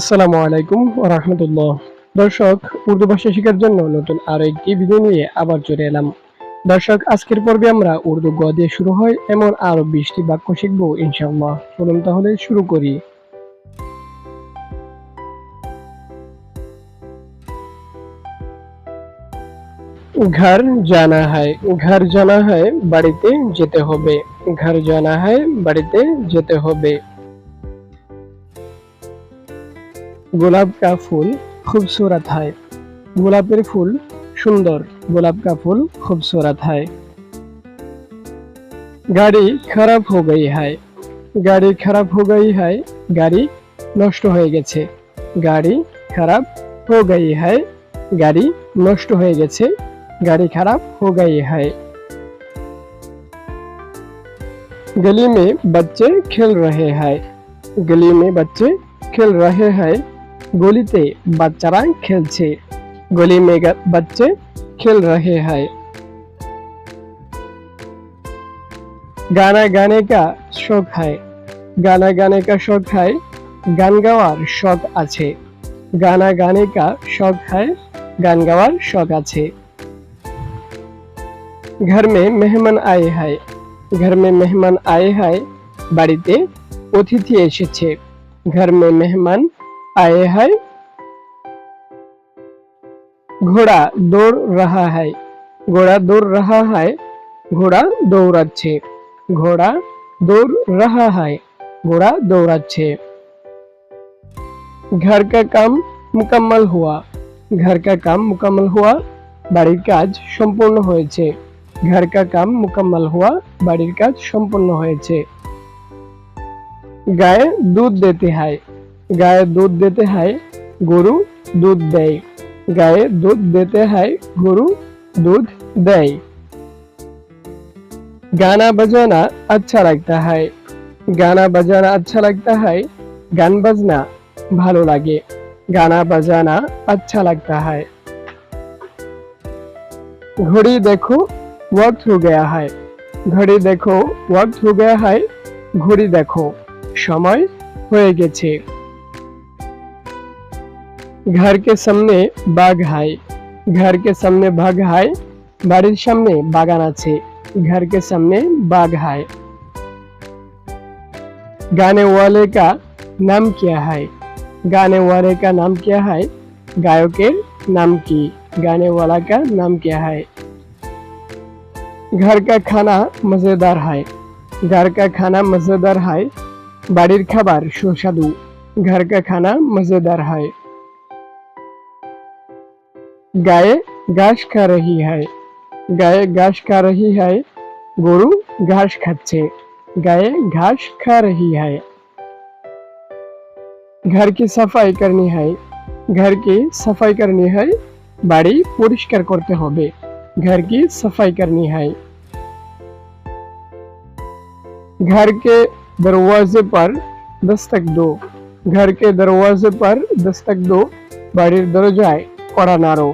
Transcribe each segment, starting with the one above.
আসসালামু আলাইকুম রহমতুল্লাহ। দর্শক, উর্দু ভাষা শেখার জন্য নতুন আরও একটি ভিডিও নিয়ে আবার চলে এলাম। দর্শক, আজকের পর্বে আমরা উর্দু গ দিয়ে শুরু হয়, এমন আরও বিশটি বাক্য শিখব, ইনশাআল্লাহ। চলুন তাহলে শুরু করি। ঘর জানা হয়, ঘর জানা হয় বাড়িতে যেতে হবে। ঘর জানা হয় বাড়িতে যেতে হবে। गोलाप का फूल खूबसूरत है गोलापर फूल सुंदर गोलाप का फूल खूबसूरत है गाड़ी खराब हो गई है गाड़ी खराब हो गई है गाड़ी नष्ट हो गए गाड़ी खराब हो गई है गाड़ी नष्ट हो गए गाड़ी खराब हो गई है गली में बच्चे खेल रहे हैं गली में बच्चे खेल रहे हैं গলিতে বাচ্চারা খেলছে গলি में ग- बच्चे खेल रहे हैं गाना गाने का शौक है गाना गाने का शौक है গান গাওয়ার শখ আছে গানা গানে কা শখ है গান গাওয়ার শখ আছে घर में मेहमान आए हैं घर में मेहमान आए हैं বাড়িতে অতিথি এসেছে घर में मेहमान आए हैं ঘোড়া দৌড় रहा है ঘোড়া দৌড় रहा है ঘোড়া দৌড়াচ্ছে ঘোড়া দৌড় रहा है ঘোড়া দৌড়াচ্ছে घर का काम मुकम्मल हुआ घर का काम मुकम्मल हुआ বাড়ির কাজ সম্পূর্ণ হয়েছে घर का काम मुकम्मल हुआ বাড়ির কাজ সম্পূর্ণ হয়েছে গায়ে দুধ দিতে হয় গায়ে দুধ দিতে হয় গরু দুধ দেয় গায়ে দুধ দিতে হয় গরু दूध দেয় गाना बजाना अच्छा लगता है गाना बजाना अच्छा लगता है গান বাজনা ভালো লাগে গানা বাজানা अच्छा लगता है घड़ी देखो वक्त हो गया है ঘড়ি দেখো वक्त हो गया है ঘড়ি দেখো সময় হয়ে গেছে घर के सामने बाग है घर के सामने बाग है বাড়ির সামনে বাগান আছে घर के सामने बाग है गाने वाले का नाम क्या है गाने वाले का नाम क्या है গায়কের নাম কি गाने वाला का नाम क्या है घर का खाना मजेदार है घर का खाना मजेदार है বাড়ির খাবার সুস্বাদু घर का खाना मजेदार है गाय घास खा रही है गाय घास खा रही है গরু ঘাস খাচ্ছে গায়ে ঘাস खा रही है घर की सफाई करनी है घर की सफाई करनी है বাড়ি পরিষ্কার করতে হবে घर की सफाई करनी है घर के दरवाजे पर दस्तक दो घर के दरवाजे पर दस्तक दो বাড়ির দরজায় কড়া নাড়ো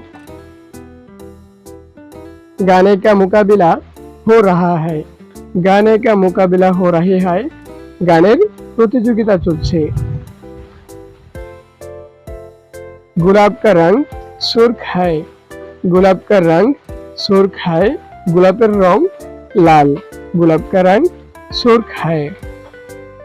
गाने का मुकाबिला हो रहा है गाने का मुकाबिला हो रही है গানের প্রতিযোগিতা চলছে गुलाब का रंग सुर्ख है गुलाब का रंग सुर्ख है গোলাপের রং লাল গোলাপ का रंग सुर्ख है